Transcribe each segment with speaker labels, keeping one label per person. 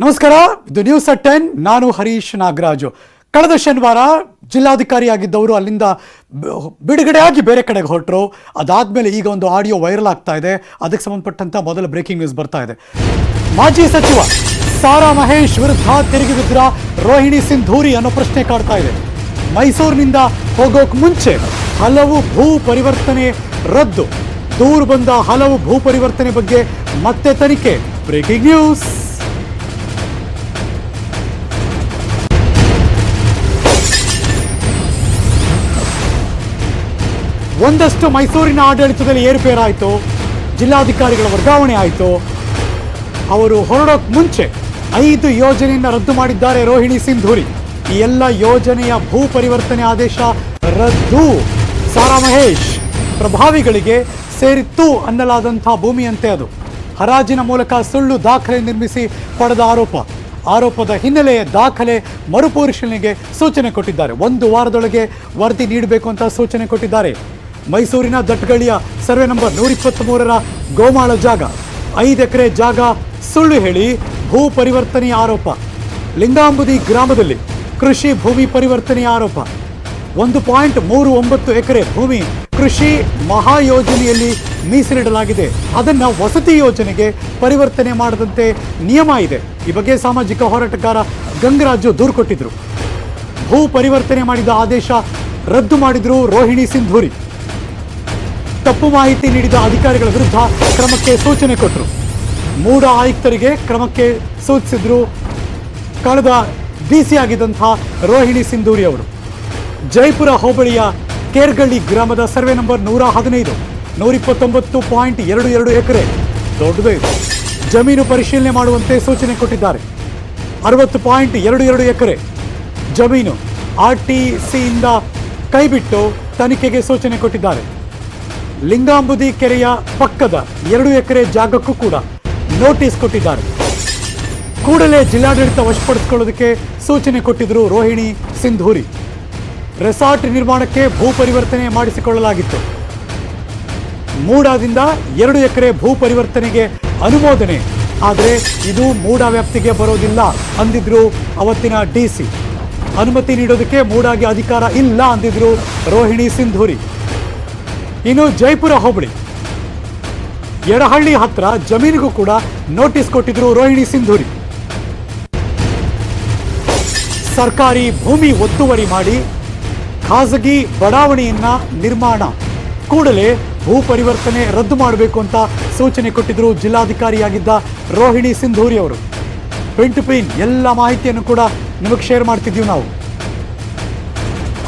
Speaker 1: ನಮಸ್ಕಾರ. ಇದು news at ten ನಾನು ಹರೀಶ್ ನಾಗರಾಜು. ಕಳೆದ ಶನಿವಾರ ಜಿಲ್ಲಾಧಿಕಾರಿಯಾಗಿದ್ದವರು ಅಲ್ಲಿಂದ ಬಿಡುಗಡೆಯಾಗಿ ಬೇರೆ ಕಡೆಗೆ ಹೊರಟರು. ಅದಾದ್ಮೇಲೆ ಈಗ ಒಂದು ಆಡಿಯೋ ವೈರಲ್ ಆಗ್ತಾ ಇದೆ. ಅದಕ್ಕೆ ಸಂಬಂಧಪಟ್ಟಂತ ಮೊದಲ ಬ್ರೇಕಿಂಗ್ ನ್ಯೂಸ್ ಬರ್ತಾ ಇದೆ. ಮಾಜಿ ಸಚಿವ ಸಾರಾ ಮಹೇಶ್ ವಿರುದ್ಧ ತೆರಿಗೆ ಬಿದ್ರ ರೋಹಿಣಿ ಸಿಂಧೂರಿ ಅನ್ನೋ ಪ್ರಶ್ನೆ ಕಾಡ್ತಾ ಇದೆ. ಮೈಸೂರಿನಿಂದ ಹೋಗೋಕೆ ಮುಂಚೆ ಹಲವು ಭೂ ಪರಿವರ್ತನೆ ರದ್ದು. ದೂರು ಬಂದ ಹಲವು ಭೂ ಪರಿವರ್ತನೆ ಬಗ್ಗೆ ಮತ್ತೆ ತನಿಖೆ. ಬ್ರೇಕಿಂಗ್ ನ್ಯೂಸ್ ಒಂದಷ್ಟು ಮೈಸೂರಿನ ಆಡಳಿತದಲ್ಲಿ ಏರುಪೇರಾಯಿತು ಜಿಲ್ಲಾಧಿಕಾರಿಗಳ ವರ್ಗಾವಣೆ ಆಯಿತು. ಅವರು ಹೊರಡೋಕೆ ಮುಂಚೆ ಐದು ಯೋಜನೆಯನ್ನು ರದ್ದು ಮಾಡಿದ್ದಾರೆ ರೋಹಿಣಿ ಸಿಂಧೂರಿ. ಈ ಎಲ್ಲ ಯೋಜನೆಯ ಭೂ ಪರಿವರ್ತನೆ ಆದೇಶ ರದ್ದು. ಸಾರಾ ಮಹೇಶ್, ಪ್ರಭಾವಿಗಳಿಗೆ ಸೇರಿತ್ತು ಅನ್ನಲಾದಂಥ ಭೂಮಿಯಂತೆ ಅದು. ಹರಾಜಿನ ಮೂಲಕ ಸುಳ್ಳು ದಾಖಲೆ ನಿರ್ಮಿಸಿ ಪಡೆದ ಆರೋಪ. ಆರೋಪದ ಹಿನ್ನೆಲೆಯ ದಾಖಲೆ ಮರುಪರಿಶೀಲನೆಗೆ ಸೂಚನೆ ಕೊಟ್ಟಿದ್ದಾರೆ. ಒಂದು ವಾರದೊಳಗೆ ವರದಿ ನೀಡಬೇಕು ಅಂತ ಸೂಚನೆ ಕೊಟ್ಟಿದ್ದಾರೆ. ಮೈಸೂರಿನ ದಟ್ಗಳಿಯ ಸರ್ವೆ ನಂಬರ್ ನೂರ ಇಪ್ಪತ್ತ್ಮೂರರ ಗೋಮಾಳ ಜಾಗ. ಐದು ಎಕರೆ ಜಾಗ ಸುಳ್ಳು ಹೇಳಿ ಭೂ ಪರಿವರ್ತನೆ ಆರೋಪ. ಲಿಂಗಾಂಬುದಿ ಗ್ರಾಮದಲ್ಲಿ ಕೃಷಿ ಭೂಮಿ ಪರಿವರ್ತನೆ ಆರೋಪ. ಒಂದು ಪಾಯಿಂಟ್ ಮೂರು ಒಂಬತ್ತು ಎಕರೆ ಭೂಮಿ ಕೃಷಿ ಮಹಾಯೋಜನೆಯಲ್ಲಿ ಮೀಸಲಿಡಲಾಗಿದೆ. ಅದನ್ನು ವಸತಿ ಯೋಜನೆಗೆ ಪರಿವರ್ತನೆ ಮಾಡದಂತೆ ನಿಯಮ ಇದೆ. ಈ ಬಗ್ಗೆ ಸಾಮಾಜಿಕ ಹೋರಾಟಗಾರ ಗಂಗರಾಜು ದೂರು ಕೊಟ್ಟಿದ್ದರು ಭೂ ಪರಿವರ್ತನೆ ಮಾಡಿದ ಆದೇಶ ರದ್ದು ಮಾಡಿದ್ರು ರೋಹಿಣಿ ಸಿಂಧೂರಿ. ತಪ್ಪು ಮಾಹಿತಿ ನೀಡಿದ ಅಧಿಕಾರಿಗಳ ವಿರುದ್ಧ ಕ್ರಮಕ್ಕೆ ಸೂಚನೆ ಕೊಟ್ಟರು. ಮೂಡ ಆಯುಕ್ತರಿಗೆ ಕ್ರಮಕ್ಕೆ ಸೂಚಿಸಿದ್ರು ಕಳೆದ ಡಿಸಿ ಆಗಿದ್ದಂತಹ ರೋಹಿಣಿ ಸಿಂಧೂರಿ ಅವರು. ಜೈಪುರ ಹೋಬಳಿಯ ಕೇರ್ಗಳ್ಳಿ ಗ್ರಾಮದ ಸರ್ವೆ ನಂಬರ್ ನೂರ ಹದಿನೈದು ನೂರ ಇಪ್ಪತ್ತೊಂಬತ್ತು ಪಾಯಿಂಟ್ ಎರಡು ಎರಡು ಎಕರೆ ದೊಡ್ಡದೇ ಇದೆ. ಜಮೀನು ಪರಿಶೀಲನೆ ಮಾಡುವಂತೆ ಸೂಚನೆ ಕೊಟ್ಟಿದ್ದಾರೆ. ಅರವತ್ತು ಪಾಯಿಂಟ್ ಎರಡು ಎರಡು ಎಕರೆ ಜಮೀನು ಆರ್ ಟಿ ಸಿಯಿಂದ ಕೈಬಿಟ್ಟು ತನಿಖೆಗೆ ಸೂಚನೆ ಕೊಟ್ಟಿದ್ದಾರೆ. ಲಿಂಗಾಂಬುದಿ ಕೆರೆಯ ಪಕ್ಕದ ಎರಡು ಎಕರೆ ಜಾಗಕ್ಕೂ ಕೂಡ ನೋಟಿಸ್ ಕೊಟ್ಟಿದ್ದಾರೆ. ಕೂಡಲೇ ಜಿಲ್ಲಾಡಳಿತ ವಶಪಡಿಸಿಕೊಳ್ಳೋದಕ್ಕೆ ಸೂಚನೆ ಕೊಟ್ಟಿದ್ರು ರೋಹಿಣಿ ಸಿಂಧೂರಿ. ರೆಸಾರ್ಟ್ ನಿರ್ಮಾಣಕ್ಕೆ ಭೂ ಪರಿವರ್ತನೆ ಮಾಡಿಸಿಕೊಳ್ಳಲಾಗಿತ್ತು. ಮೂಡಾದಿಂದ ಎರಡು ಎಕರೆ ಭೂ ಪರಿವರ್ತನೆಗೆ ಅನುಮೋದನೆ. ಆದರೆ ಇದು ಮೂಡ ವ್ಯಾಪ್ತಿಗೆ ಬರೋದಿಲ್ಲ ಅಂದಿದ್ರು ಅವತ್ತಿನ ಡಿಸಿ ಅನುಮತಿ ನೀಡೋದಕ್ಕೆ ಮೂಡಾಗೆ ಅಧಿಕಾರ ಇಲ್ಲ ಅಂದಿದ್ರು ರೋಹಿಣಿ ಸಿಂಧೂರಿ. ಇನ್ನು ಜೈಪುರ ಹೋಬಳಿ. ಎಡಹಳ್ಳಿ ಹತ್ರ ಜಮೀನಿಗೂ ಕೂಡ ನೋಟಿಸ್ ಕೊಟ್ಟಿದ್ರು ರೋಹಿಣಿ ಸಿಂಧೂರಿ. ಸರ್ಕಾರಿ ಭೂಮಿ ಒತ್ತುವರಿ ಮಾಡಿ ಖಾಸಗಿ ಬಡಾವಣೆಯನ್ನ ನಿರ್ಮಾಣ. ಕೂಡಲೇ ಭೂ ಪರಿವರ್ತನೆ ರದ್ದು ಮಾಡಬೇಕು ಅಂತ ಸೂಚನೆ ಕೊಟ್ಟಿದ್ರು ಜಿಲ್ಲಾಧಿಕಾರಿಯಾಗಿದ್ದ ರೋಹಿಣಿ ಸಿಂಧೂರಿ ಅವರು. ಪಿನ್ ಟು ಪಿನ್ ಎಲ್ಲ ಮಾಹಿತಿಯನ್ನು ಕೂಡ ನಿಮಗೆ ಶೇರ್ ಮಾಡ್ತಿದ್ದೀವಿ ನಾವು.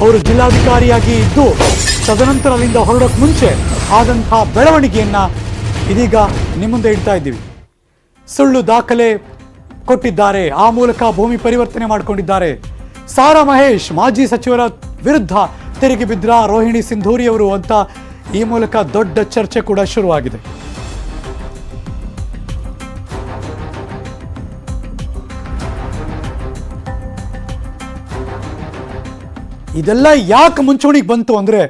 Speaker 1: ಅವರು ಜಿಲ್ಲಾಧಿಕಾರಿಯಾಗಿ ಇದ್ದು ತದನಂತರ ಅಲ್ಲಿಂದ ಹೊರಡೋಕ್ ಮುಂಚೆ ಆದಂತಹ ಬೆಳವಣಿಗೆಯನ್ನ ಇದೀಗ ನಿಮ್ಮ ಮುಂದೆ ಇಡ್ತಾ ಇದ್ದೀವಿ. ಸುಳ್ಳು ದಾಖಲೆ ಕೊಟ್ಟಿದ್ದಾರೆ. ಆ ಮೂಲಕ ಭೂಮಿ ಪರಿವರ್ತನೆ ಮಾಡಿಕೊಂಡಿದ್ದಾರೆ. ಸಾರಾ ಮಹೇಶ್, ಮಾಜಿ ಸಚಿವರ ವಿರುದ್ಧ ತೆರಿಗೆ ಬಿದ್ರ ರೋಹಿಣಿ ಸಿಂಧೂರಿಯವರು ಅಂತ ಈ ಮೂಲಕ ದೊಡ್ಡ ಚರ್ಚೆ ಕೂಡ ಶುರುವಾಗಿದೆ. ಇದೆಲ್ಲ ಯಾಕೆ ಮುಂಚೂಣಿಗೆ ಬಂತು ಅಂದ್ರೆ